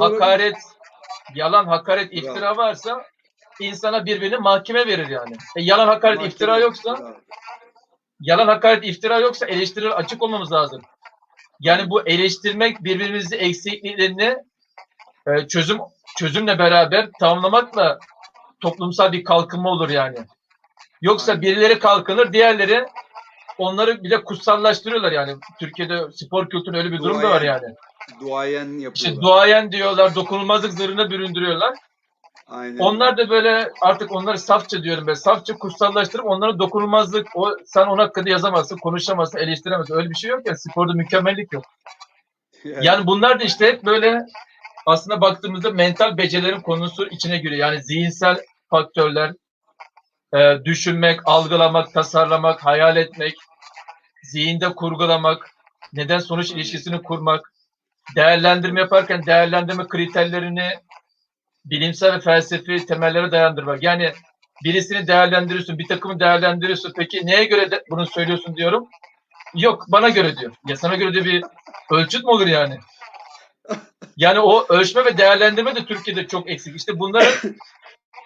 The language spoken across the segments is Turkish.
Sonra- hakaret, yalan, hakaret, iftira varsa insana birbirini mahkeme verir yani. E, yalan, hakaret, Mahkeme- iftira yoksa yalan, hakaret, iftira yoksa eleştiri açık olmamız lazım. Yani bu eleştirmek birbirimizi eksikliklerini e, çözüm çözümle beraber tamamlamakla toplumsal bir kalkınma olur yani. Yoksa Aynen. birileri kalkınır, diğerleri onları bir de kutsallaştırıyorlar yani. Türkiye'de spor kültürü öyle bir durum da var yani. Duayen yapıyorlar. İşte duayen diyorlar, dokunulmazlık zırhına büründürüyorlar. Aynen. Onlar da böyle artık onları safça diyorum ben. Safça kutsallaştırıp onlara dokunulmazlık, o sen onun hakkında yazamazsın, konuşamazsın, eleştiremezsin. Öyle bir şey yok ya. Sporda mükemmellik yok. Yani- Yani bunlar da işte hep böyle aslında baktığımızda mental becerilerin konusu içine giriyor. Yani zihinsel faktörler, e, düşünmek, algılamak, tasarlamak, hayal etmek, zihinde kurgulamak, neden sonuç ilişkisini kurmak, değerlendirme yaparken değerlendirme kriterlerini bilimsel ve felsefi temellere dayandırmak. Yani birisini değerlendiriyorsun, bir takımı değerlendiriyorsun. Peki neye göre de bunu söylüyorsun diyorum. Yok bana göre diyor. Ya sana göre de bir ölçüt mü olur yani? Yani o ölçme ve değerlendirme de Türkiye'de çok eksik. İşte bunların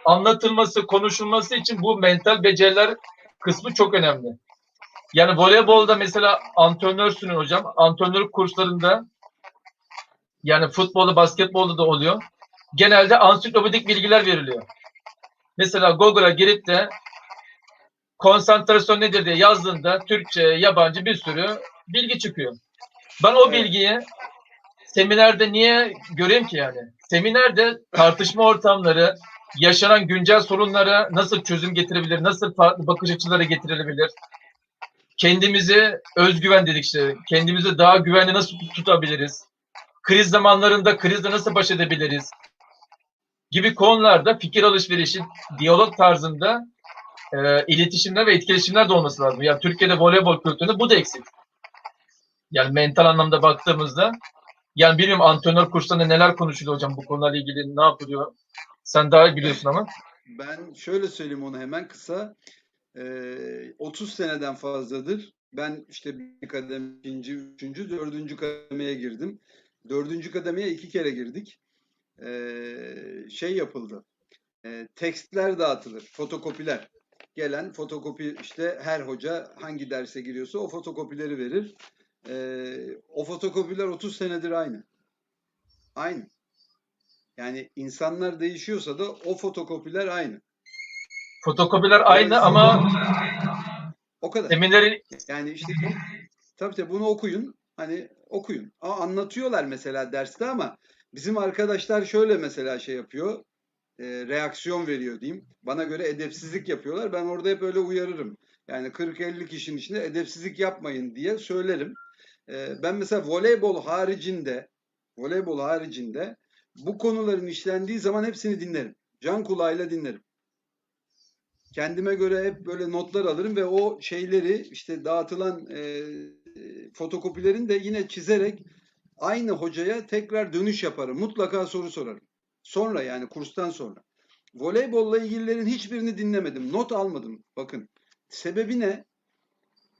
anlatılması, konuşulması için bu mental beceriler kısmı çok önemli. Yani voleybolda mesela antrenörsünüz hocam. Antrenörlük kurslarında yani futbolda, basketbolda da oluyor. Genelde ansiklopedik bilgiler veriliyor. Mesela Google'a girip de konsantrasyon nedir diye yazdığında Türkçe, yabancı bir sürü bilgi çıkıyor. Ben o bilgiyi seminerde niye göreyim ki yani? Seminerde tartışma ortamları, yaşanan güncel sorunlara nasıl çözüm getirebilir, nasıl farklı bakış açıları getirilebilir? Kendimizi özgüven dedik işte. Kendimizi daha güvenli nasıl tut- tutabiliriz? Kriz zamanlarında krizle nasıl baş edebiliriz? Gibi konularda fikir alışverişi, diyalog tarzında e, iletişimler ve etkileşimler de olması lazım. Yani Türkiye'de voleybol kültüründe bu da eksik. Yani mental anlamda baktığımızda yani bilmiyorum antrenör kurslarında neler konuşuluyor hocam bu konularla ilgili ne yapılıyor? Sen daha biliyorsun ama. Ben şöyle söyleyeyim onu hemen kısa. Ee, 30 seneden fazladır. Ben işte bir kademe, ikinci, üçüncü, dördüncü kademeye girdim. Dördüncü kademeye iki kere girdik. Ee, şey yapıldı. Ee, tekstler dağıtılır, fotokopiler. Gelen fotokopi işte her hoca hangi derse giriyorsa o fotokopileri verir. Ee, o fotokopiler 30 senedir aynı. Aynı. Yani insanlar değişiyorsa da o fotokopiler aynı. Fotokopiler aynı ama O kadar. seminerin Yani işte tabii tabii bunu okuyun. Hani okuyun. Aa, anlatıyorlar mesela derste ama bizim arkadaşlar şöyle mesela şey yapıyor. e, reaksiyon veriyor diyeyim. Bana göre edepsizlik yapıyorlar. Ben orada hep öyle uyarırım. Yani 40-50 kişinin içinde edepsizlik yapmayın diye söylerim. E, ben mesela voleybol haricinde voleybol haricinde bu konuların işlendiği zaman hepsini dinlerim. Can kulağıyla dinlerim. Kendime göre hep böyle notlar alırım ve o şeyleri işte dağıtılan e, fotokopilerini de yine çizerek aynı hocaya tekrar dönüş yaparım. Mutlaka soru sorarım. Sonra yani kurstan sonra. Voleybolla ilgililerin hiçbirini dinlemedim. Not almadım. Bakın. Sebebi ne?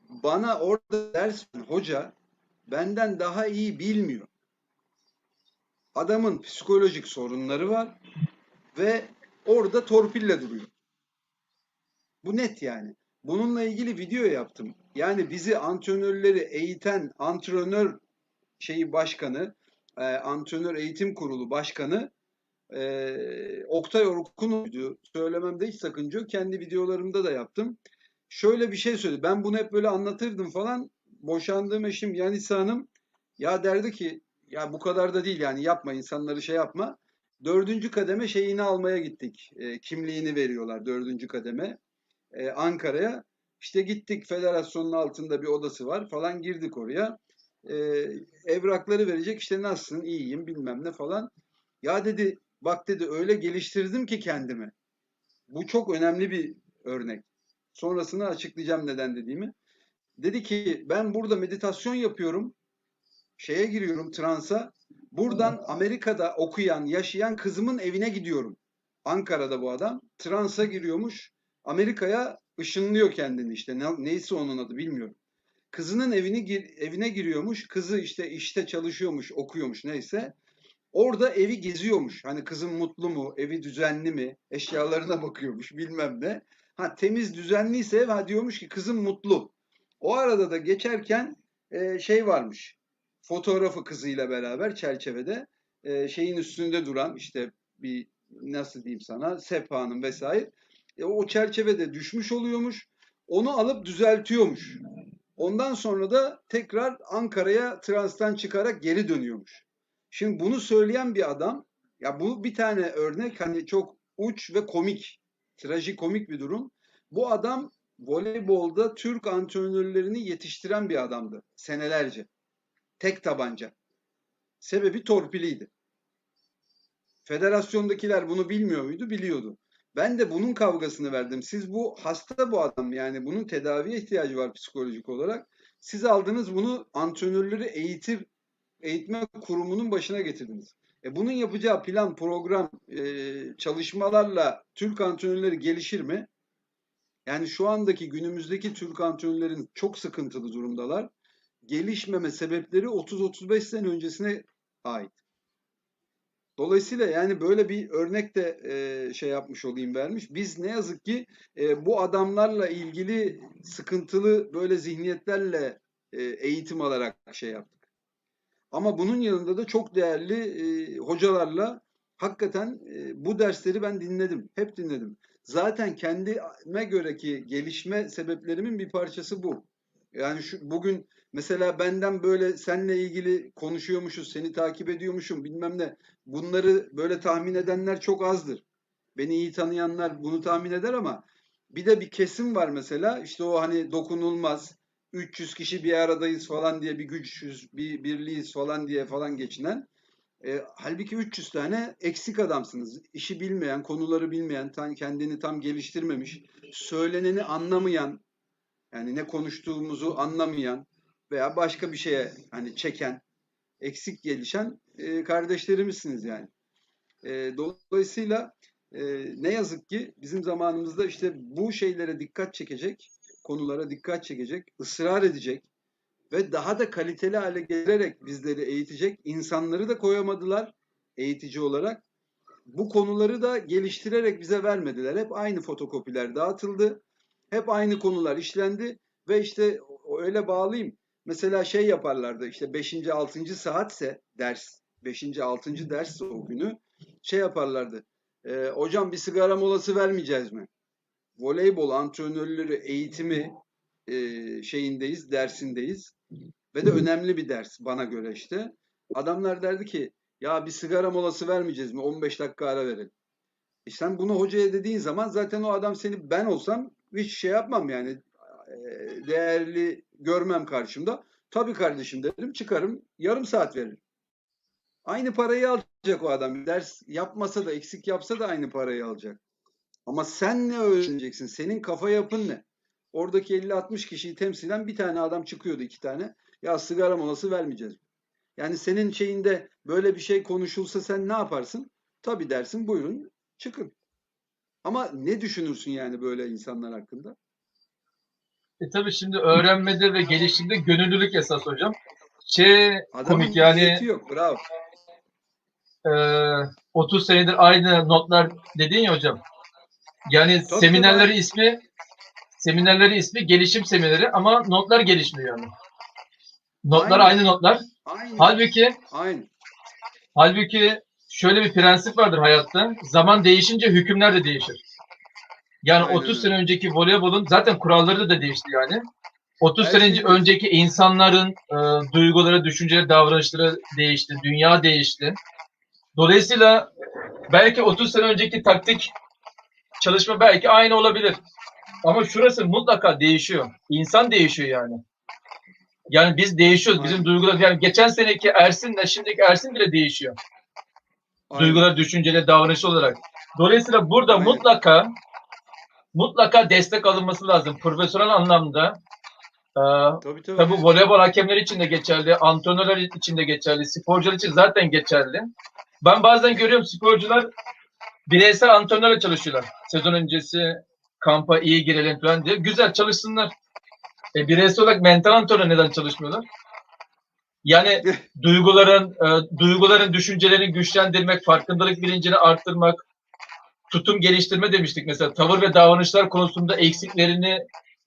Bana orada ders hoca benden daha iyi bilmiyor. Adamın psikolojik sorunları var ve orada torpille duruyor. Bu net yani. Bununla ilgili video yaptım. Yani bizi antrenörleri eğiten antrenör şeyi başkanı, e, antrenör eğitim kurulu başkanı e, Oktay Orkun'u söylememde hiç sakınca yok. Kendi videolarımda da yaptım. Şöyle bir şey söyledi. Ben bunu hep böyle anlatırdım falan. Boşandığım eşim Yanisa Hanım ya derdi ki ya bu kadar da değil yani yapma insanları şey yapma. Dördüncü kademe şeyini almaya gittik. E, kimliğini veriyorlar dördüncü kademe e, Ankara'ya. İşte gittik federasyonun altında bir odası var falan girdik oraya. E, evrakları verecek işte nasılsın iyiyim bilmem ne falan. Ya dedi bak dedi öyle geliştirdim ki kendimi. Bu çok önemli bir örnek. Sonrasını açıklayacağım neden dediğimi. Dedi ki ben burada meditasyon yapıyorum. Şeye giriyorum transa. Buradan Amerika'da okuyan, yaşayan kızımın evine gidiyorum. Ankara'da bu adam. Transa giriyormuş. Amerika'ya ışınlıyor kendini işte. Ne, neyse onun adı bilmiyorum. Kızının evini evine giriyormuş. Kızı işte işte çalışıyormuş, okuyormuş neyse. Orada evi geziyormuş. Hani kızım mutlu mu? Evi düzenli mi? Eşyalarına bakıyormuş bilmem ne. Ha temiz düzenliyse ha diyormuş ki kızım mutlu. O arada da geçerken e, şey varmış. Fotoğrafı kızıyla beraber çerçevede e, şeyin üstünde duran işte bir nasıl diyeyim sana sehpanın vesaire. E, o çerçevede düşmüş oluyormuş. Onu alıp düzeltiyormuş. Ondan sonra da tekrar Ankara'ya transtan çıkarak geri dönüyormuş. Şimdi bunu söyleyen bir adam, ya bu bir tane örnek hani çok uç ve komik, trajikomik bir durum. Bu adam voleybolda Türk antrenörlerini yetiştiren bir adamdı senelerce. Tek tabanca. Sebebi torpiliydi. Federasyondakiler bunu bilmiyor muydu? Biliyordu. Ben de bunun kavgasını verdim. Siz bu hasta bu adam yani bunun tedaviye ihtiyacı var psikolojik olarak. Siz aldınız bunu antrenörleri eğitir eğitme kurumunun başına getirdiniz. E bunun yapacağı plan, program, e, çalışmalarla Türk antrenörleri gelişir mi? Yani şu andaki günümüzdeki Türk antrenörlerin çok sıkıntılı durumdalar. Gelişmeme sebepleri 30-35 sene öncesine ait. Dolayısıyla yani böyle bir örnek de e, şey yapmış olayım vermiş. Biz ne yazık ki e, bu adamlarla ilgili sıkıntılı böyle zihniyetlerle e, eğitim alarak şey yaptık. Ama bunun yanında da çok değerli e, hocalarla hakikaten e, bu dersleri ben dinledim. Hep dinledim. Zaten kendime göreki gelişme sebeplerimin bir parçası bu. Yani şu bugün mesela benden böyle seninle ilgili konuşuyormuşuz, seni takip ediyormuşum bilmem ne. Bunları böyle tahmin edenler çok azdır. Beni iyi tanıyanlar bunu tahmin eder ama bir de bir kesim var mesela işte o hani dokunulmaz 300 kişi bir aradayız falan diye bir güçüz, bir birliğiz falan diye falan geçinen. E, halbuki 300 tane eksik adamsınız. İşi bilmeyen, konuları bilmeyen, kendini tam geliştirmemiş, söyleneni anlamayan, yani ne konuştuğumuzu anlamayan veya başka bir şeye hani çeken, eksik gelişen e, kardeşlerimizsiniz yani. E, dolayısıyla e, ne yazık ki bizim zamanımızda işte bu şeylere dikkat çekecek, konulara dikkat çekecek, ısrar edecek ve daha da kaliteli hale gelerek bizleri eğitecek insanları da koyamadılar eğitici olarak. Bu konuları da geliştirerek bize vermediler. Hep aynı fotokopiler dağıtıldı. Hep aynı konular işlendi ve işte öyle bağlayayım. Mesela şey yaparlardı işte 5. 6. saatse ders 5. 6. ders o günü şey yaparlardı. E, hocam bir sigara molası vermeyeceğiz mi? Voleybol antrenörleri eğitimi e, şeyindeyiz, dersindeyiz. Ve de önemli bir ders bana göre işte. Adamlar derdi ki ya bir sigara molası vermeyeceğiz mi? 15 dakika ara verelim. E sen bunu hocaya dediğin zaman zaten o adam seni ben olsam hiç şey yapmam yani değerli görmem karşımda. Tabii kardeşim derim çıkarım yarım saat veririm. Aynı parayı alacak o adam. Ders yapmasa da eksik yapsa da aynı parayı alacak. Ama sen ne öğreneceksin? Senin kafa yapın ne? Oradaki 50-60 kişiyi temsilen bir tane adam çıkıyordu iki tane. Ya sigara molası vermeyeceğiz. Yani senin şeyinde böyle bir şey konuşulsa sen ne yaparsın? Tabii dersin buyurun çıkın. Ama ne düşünürsün yani böyle insanlar hakkında? E tabii şimdi öğrenmede ve gelişimde gönüllülük esas hocam. Şey Adamın komik yani yok bravo. e, 30 senedir aynı notlar dedin ya hocam. Yani Tabii, seminerleri tabii. ismi seminerleri ismi gelişim semineri ama notlar gelişmiyor yani. Notlar Aynen. aynı notlar. Aynı. Halbuki Aynı. halbuki şöyle bir prensip vardır hayatta. Zaman değişince hükümler de değişir. Yani Aynen 30 öyle. sene önceki voleybolun zaten kuralları da değişti yani. 30 Her sene şey önceki insanların e, duyguları, düşünceleri, davranışları değişti. Dünya değişti. Dolayısıyla belki 30 sene önceki taktik çalışma belki aynı olabilir. Ama şurası mutlaka değişiyor. İnsan değişiyor yani. Yani biz değişiyoruz. Bizim duygular yani geçen seneki Ersin'le şimdiki Ersin bile değişiyor. Aynen. Duygular, düşünceler, davranış olarak. Dolayısıyla burada Aynen. mutlaka mutlaka destek alınması lazım. Profesyonel anlamda e, Tabii tabii. Tabii voleybol hakemleri için de geçerli, antrenörler için de geçerli, sporcular için zaten geçerli. Ben bazen görüyorum sporcular bireysel antrenörle çalışıyorlar. Sezon öncesi kampa iyi girelim falan diye. Güzel çalışsınlar. E, bireysel olarak mental antrenör neden çalışmıyorlar? Yani duyguların, e, duyguların, düşüncelerin güçlendirmek, farkındalık bilincini arttırmak, tutum geliştirme demiştik mesela. Tavır ve davranışlar konusunda eksiklerini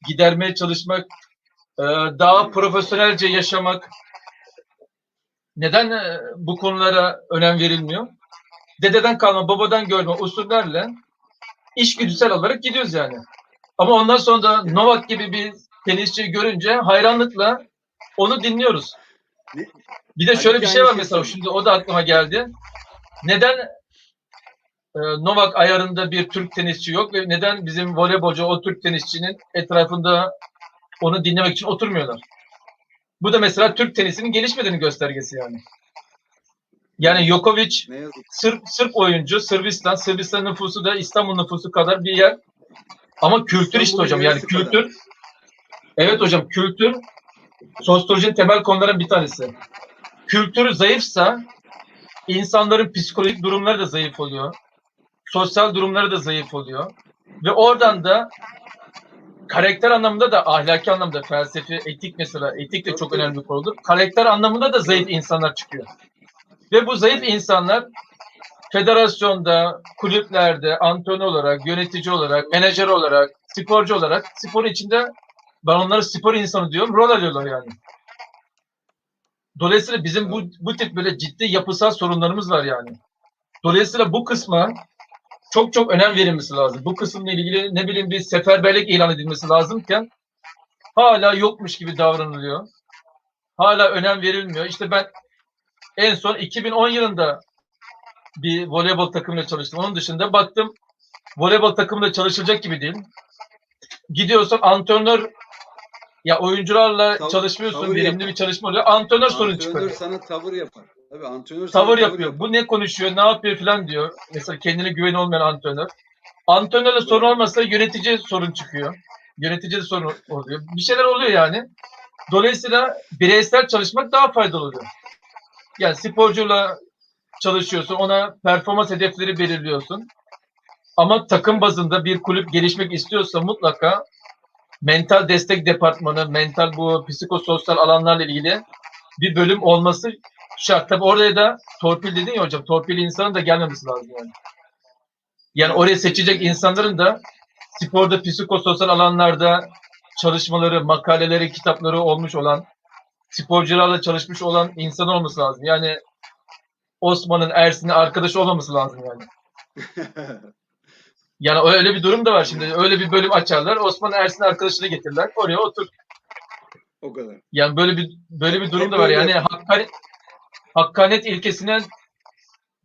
gidermeye çalışmak, e, daha profesyonelce yaşamak. Neden e, bu konulara önem verilmiyor? Dededen kalma, babadan görme usullerle işgüdüsel olarak gidiyoruz yani. Ama ondan sonra da Novak gibi bir tenisçi görünce hayranlıkla onu dinliyoruz. Bir de şöyle bir şey var şey mesela şimdi o da aklıma geldi. Neden e, Novak ayarında bir Türk tenisçi yok ve neden bizim voleybolcu o Türk tenisçinin etrafında onu dinlemek için oturmuyorlar? Bu da mesela Türk tenisinin gelişmediğini göstergesi yani. Yani yazık. Sırp, Sırp oyuncu, Sırbistan, Sırbistan nüfusu da İstanbul nüfusu kadar bir yer. Ama kültür işte hocam yani kültür. Evet hocam kültür sosyolojinin temel konuların bir tanesi. Kültür zayıfsa insanların psikolojik durumları da zayıf oluyor. Sosyal durumları da zayıf oluyor. Ve oradan da karakter anlamında da ahlaki anlamda felsefi, etik mesela etik de çok önemli bir konudur. Karakter anlamında da zayıf insanlar çıkıyor. Ve bu zayıf insanlar federasyonda, kulüplerde, antrenör olarak, yönetici olarak, menajer olarak, sporcu olarak, spor içinde ben onları spor insanı diyorum, rol alıyorlar yani. Dolayısıyla bizim bu, bu tip böyle ciddi yapısal sorunlarımız var yani. Dolayısıyla bu kısma çok çok önem verilmesi lazım. Bu kısımla ilgili ne bileyim bir seferberlik ilan edilmesi lazımken hala yokmuş gibi davranılıyor. Hala önem verilmiyor. İşte ben en son 2010 yılında bir voleybol takımıyla çalıştım. Onun dışında baktım voleybol takımında çalışılacak gibi değil. Gidiyorsun antrenör ya oyuncularla Tav- çalışmıyorsun, tavır verimli yapar. bir çalışma oluyor. Antrenör sorun Antrenör çıkarıyor. sana tavır yapar. Tabii antrenör Tavır yapıyor. Bu ne konuşuyor, ne yapıyor falan diyor. Mesela kendine güveni olmayan antrenör. Antrenörle sorun olmasa yönetici sorun çıkıyor. Yönetici de sorun oluyor. Bir şeyler oluyor yani. Dolayısıyla bireysel çalışmak daha faydalı oluyor. Yani sporcuyla çalışıyorsun, ona performans hedefleri belirliyorsun. Ama takım bazında bir kulüp gelişmek istiyorsa mutlaka mental destek departmanı, mental bu psikososyal alanlarla ilgili bir bölüm olması şart. Tabii oraya da torpil dedin ya hocam, torpil insanın da gelmemesi lazım yani. Yani oraya seçecek insanların da sporda, psikososyal alanlarda çalışmaları, makaleleri, kitapları olmuş olan, sporcularla çalışmış olan insan olması lazım. Yani Osman'ın, Ersin'in arkadaşı olmaması lazım yani. Yani öyle bir durum da var şimdi. Öyle bir bölüm açarlar. Osman Ersin arkadaşını getirirler. Oraya otur. o kadar. Yani böyle bir böyle bir durum da var. Yani yapıyor. hakkanet, hakkanet ilkesine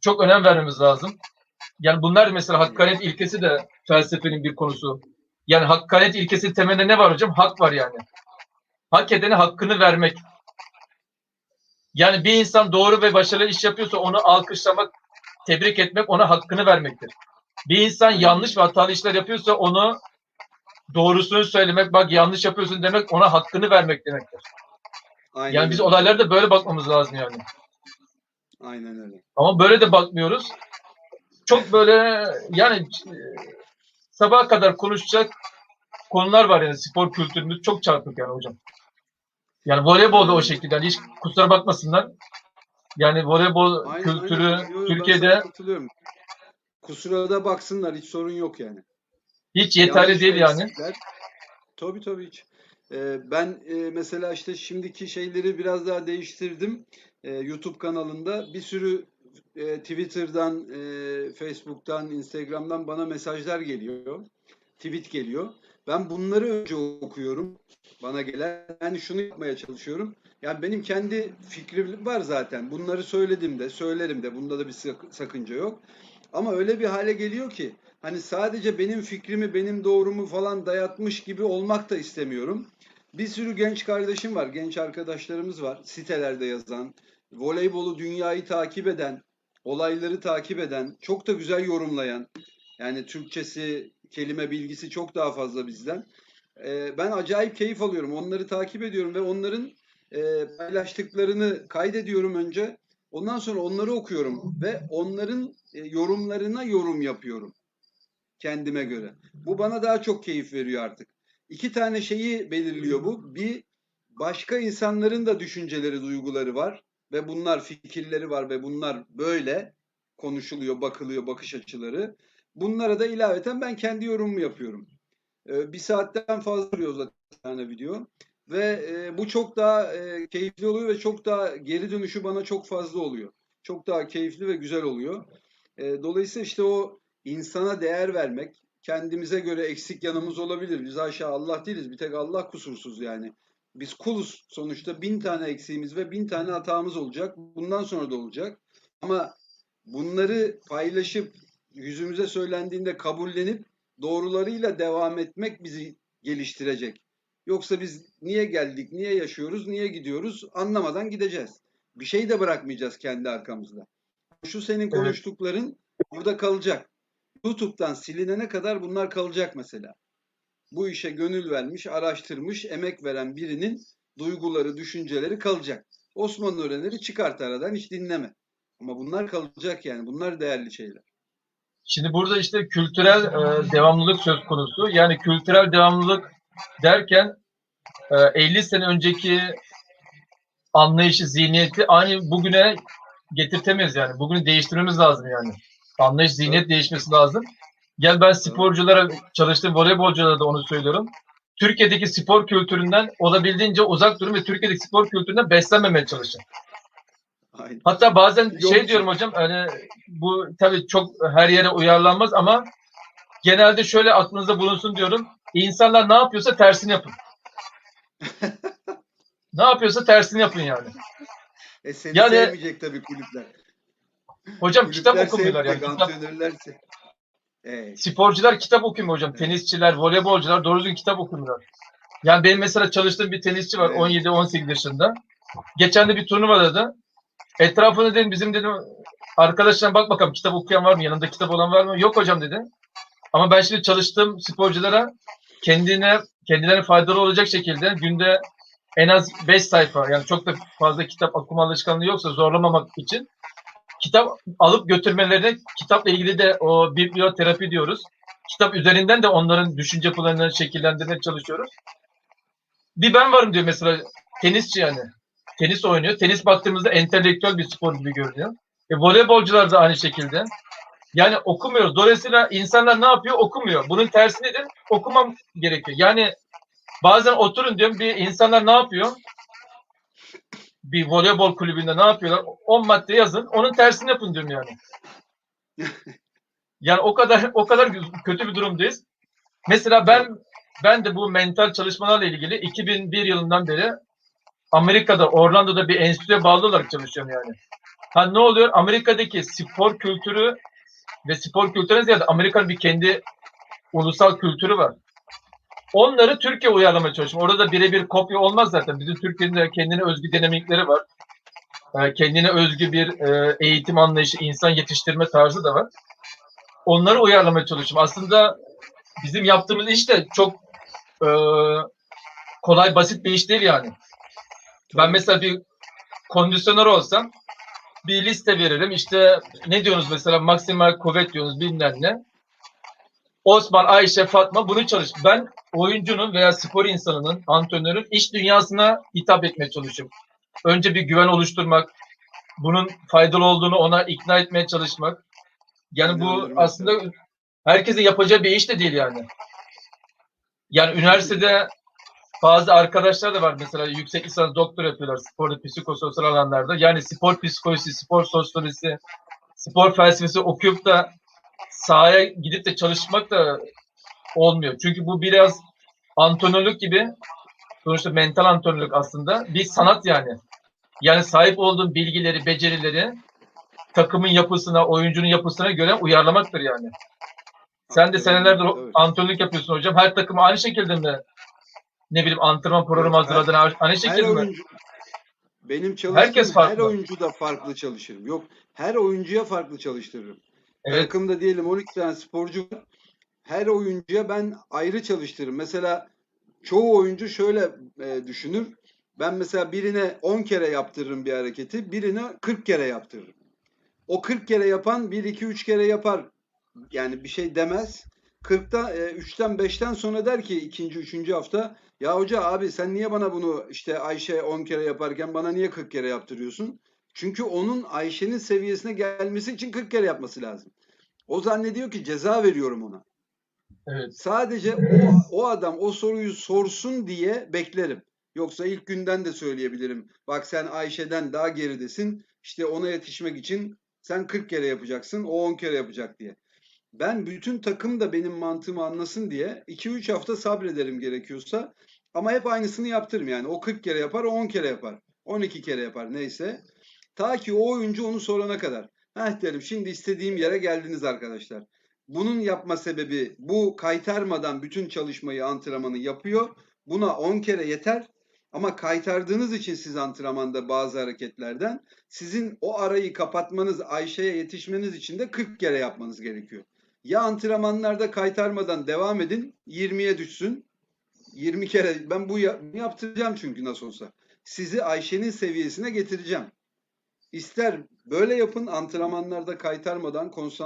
çok önem vermemiz lazım. Yani bunlar mesela hakkanet ilkesi de felsefenin bir konusu. Yani hakkanet ilkesi temelinde ne var hocam? Hak var yani. Hak edene hakkını vermek. Yani bir insan doğru ve başarılı iş yapıyorsa onu alkışlamak, tebrik etmek, ona hakkını vermektir. Bir insan yanlış ve hatalı işler yapıyorsa onu doğrusunu söylemek, bak yanlış yapıyorsun demek, ona hakkını vermek demektir. Aynen Yani biz olaylara da böyle bakmamız lazım yani. Aynen öyle. Ama böyle de bakmıyoruz. Çok böyle yani e, sabaha kadar konuşacak konular var yani spor kültürümüz çok çarpık yani hocam. Yani voleybol da o şekilde. Yani hiç kusura bakmasınlar. Yani voleybol Aynen, kültürü aynen. Yo, yo, Türkiye'de. Kusura da baksınlar hiç sorun yok yani. hiç yeterli Yanlış değil yani. eksikler. Tabii tabii hiç. Ee, ben e, mesela işte şimdiki şeyleri biraz daha değiştirdim. Ee, YouTube kanalında bir sürü e, Twitter'dan, e, Facebook'tan, Instagram'dan bana mesajlar geliyor. Tweet geliyor. Ben bunları önce okuyorum. Bana gelen. Yani şunu yapmaya çalışıyorum. Yani benim kendi fikrim var zaten. Bunları söyledim de, söylerim de. Bunda da bir sak- sakınca yok. Ama öyle bir hale geliyor ki hani sadece benim fikrimi, benim doğrumu falan dayatmış gibi olmak da istemiyorum. Bir sürü genç kardeşim var, genç arkadaşlarımız var. Sitelerde yazan, voleybolu dünyayı takip eden, olayları takip eden, çok da güzel yorumlayan. Yani Türkçesi, kelime bilgisi çok daha fazla bizden. Ee, ben acayip keyif alıyorum. Onları takip ediyorum ve onların e, paylaştıklarını kaydediyorum önce. Ondan sonra onları okuyorum ve onların e, yorumlarına yorum yapıyorum kendime göre. Bu bana daha çok keyif veriyor artık. İki tane şeyi belirliyor bu. Bir başka insanların da düşünceleri, duyguları var ve bunlar fikirleri var ve bunlar böyle konuşuluyor, bakılıyor, bakış açıları. Bunlara da ilaveten ben kendi yorumumu yapıyorum. Ee, bir saatten fazla duruyor zaten video. Ve e, bu çok daha e, keyifli oluyor ve çok daha geri dönüşü bana çok fazla oluyor. Çok daha keyifli ve güzel oluyor. E, dolayısıyla işte o insana değer vermek, kendimize göre eksik yanımız olabilir. Biz aşağı Allah değiliz. Bir tek Allah kusursuz yani. Biz kuluz. Sonuçta bin tane eksiğimiz ve bin tane hatamız olacak. Bundan sonra da olacak. Ama bunları paylaşıp yüzümüze söylendiğinde kabullenip doğrularıyla devam etmek bizi geliştirecek. Yoksa biz niye geldik, niye yaşıyoruz, niye gidiyoruz anlamadan gideceğiz. Bir şey de bırakmayacağız kendi arkamızda. Şu senin Evet. konuştukların burada kalacak. YouTube'dan silinene kadar bunlar kalacak mesela. Bu işe gönül vermiş, araştırmış, emek veren birinin duyguları, düşünceleri kalacak. Osman Öğrener'i çıkart aradan hiç dinleme. Ama bunlar kalacak yani. Bunlar değerli şeyler. Şimdi burada işte kültürel e, devamlılık söz konusu. Yani kültürel devamlılık derken e, 50 sene önceki anlayışı, zihniyeti aynı bugüne getirtemeyiz yani. Bugünü değiştirmemiz lazım yani. Anlayış, zihniyet değişmesi lazım. Gel ben sporculara, çalıştığım voleybolculara da onu söylüyorum. Türkiye'deki spor kültüründen olabildiğince uzak durun ve Türkiye'deki spor kültüründen beslenmemeye çalışın. Aynen. Hatta bazen Yok. şey diyorum hocam hani bu tabii çok her yere uyarlanmaz ama genelde şöyle aklınızda bulunsun diyorum. İnsanlar ne yapıyorsa tersini yapın. ne yapıyorsa tersini yapın yani. E seni Yani- sevmeyecek tabii kulüpler. Hocam kitap Kulüpler okumuyorlar yani. Kitap, antrenörler se- Evet. sporcular kitap okumuyor hocam. Tenisçiler, voleybolcular doğru düzgün kitap okumuyorlar. Yani benim mesela çalıştığım bir tenisçi var Evet. 17-18 yaşında. Geçen de bir turnuvada da etrafında dedim bizim dedim arkadaşlarına bak bakalım kitap okuyan var mı? Yanında kitap olan var mı? Yok hocam dedi. Ama ben şimdi çalıştığım sporculara kendine kendilerine faydalı olacak şekilde günde en az 5 sayfa yani çok da fazla kitap okuma alışkanlığı yoksa zorlamamak için kitap alıp götürmelerine kitapla ilgili de o biblioterapi diyoruz. Kitap üzerinden de onların düşünce yapılarını şekillendirmeye çalışıyoruz. Bir ben varım diyor mesela tenisçi yani. Tenis oynuyor. Tenis baktığımızda entelektüel bir spor gibi görünüyor. E, voleybolcular da aynı şekilde. Yani okumuyoruz. Dolayısıyla insanlar ne yapıyor? Okumuyor. Bunun tersi nedir? Okumam gerekiyor. Yani bazen oturun diyorum bir insanlar ne yapıyor? Bir voleybol kulübünde ne yapıyorlar? 10 madde yazın. Onun tersini yapın diyorum yani. Yani o kadar o kadar kötü bir durumdayız. Mesela ben ben de bu mental çalışmalarla ilgili 2001 yılından beri Amerika'da Orlando'da bir enstitüye bağlı olarak çalışıyorum yani. Ha ne oluyor? Amerika'daki spor kültürü ve spor kültürüne ziyade Amerika'nın bir kendi ulusal kültürü var. Onları Türkiye uyarlamaya çalışıyorum. Orada da birebir kopya olmaz zaten. Bizim Türkiye'nin de kendine özgü dinamikleri var. Ee, Kendine özgü bir e, eğitim anlayışı, insan yetiştirme tarzı da var. Onları uyarlamaya çalışıyorum. Aslında bizim yaptığımız iş de çok e, kolay, basit bir iş değil yani. Ben mesela bir kondisyoner olsam bir liste veririm. İşte ne diyorsunuz mesela maksimal kuvvet diyorsunuz bilmem ne. Osman, Ayşe, Fatma bunu çalış. Ben oyuncunun veya spor insanının, antrenörün iş dünyasına hitap etmeye çalışıyorum. Önce bir güven oluşturmak, bunun faydalı olduğunu ona ikna etmeye çalışmak. Yani bu aslında herkesin yapacağı bir iş de değil yani. Yani üniversitede bazı arkadaşlar da var mesela yüksek lisans doktor yapıyorlar sporda psikososyal alanlarda. Yani spor psikolojisi, spor sosyolojisi, spor felsefesi okuyup da sahaya gidip de çalışmak da olmuyor. Çünkü bu biraz antrenörlük gibi sonuçta mental antrenörlük aslında bir sanat yani. Yani sahip olduğun bilgileri, becerileri takımın yapısına, oyuncunun yapısına göre uyarlamaktır yani. Sen de senelerdir Evet. antrenörlük yapıyorsun hocam. Her takım aynı şekilde mi? Ne bileyim antrenman programı Evet, her- hazırladın aynı Her şekilde mi? oyuncu benim çalıştığım Herkes her farklı. oyuncu da farklı çalışırım. Yok her oyuncuya farklı çalıştırırım. Evet. Takımda diyelim 12 tane sporcu var. Her oyuncuya ben ayrı çalıştırırım. Mesela çoğu oyuncu şöyle e, düşünür. Ben mesela birine 10 kere yaptırırım bir hareketi, birine 40 kere yaptırırım. O 40 kere yapan 1 2 3 kere yapar. Yani bir şey demez. 40'ta e, 3'ten 5'ten sonra der ki ikinci, üçüncü hafta ya hoca abi sen niye bana bunu işte Ayşe 10 kere yaparken bana niye 40 kere yaptırıyorsun? Çünkü onun Ayşe'nin seviyesine gelmesi için 40 kere yapması lazım. O zannediyor ki ceza veriyorum ona. Evet. Sadece o, o adam o soruyu sorsun diye beklerim. Yoksa ilk günden de söyleyebilirim. Bak sen Ayşe'den daha geridesin. İşte ona yetişmek için sen 40 kere yapacaksın. O 10 kere yapacak diye. Ben bütün takım da benim mantığımı anlasın diye 2-3 hafta sabrederim gerekiyorsa. Ama hep aynısını yaptırım yani. O 40 kere yapar, o 10 kere yapar. 12 kere yapar neyse. Ta ki o oyuncu onu sorana kadar. Heh derim şimdi istediğim yere geldiniz arkadaşlar. Bunun yapma sebebi bu kaytarmadan bütün çalışmayı antrenmanı yapıyor. Buna 10 kere yeter. Ama kaytardığınız için siz antrenmanda bazı hareketlerden sizin o arayı kapatmanız, Ayşe'ye yetişmeniz için de 40 kere yapmanız gerekiyor. Ya antrenmanlarda kaytarmadan devam edin, 20'ye düşsün. 20 kere ben bu ya- yaptıracağım çünkü nasıl olsa. Sizi Ayşe'nin seviyesine getireceğim. İster böyle yapın antrenmanlarda kaytarmadan konsantre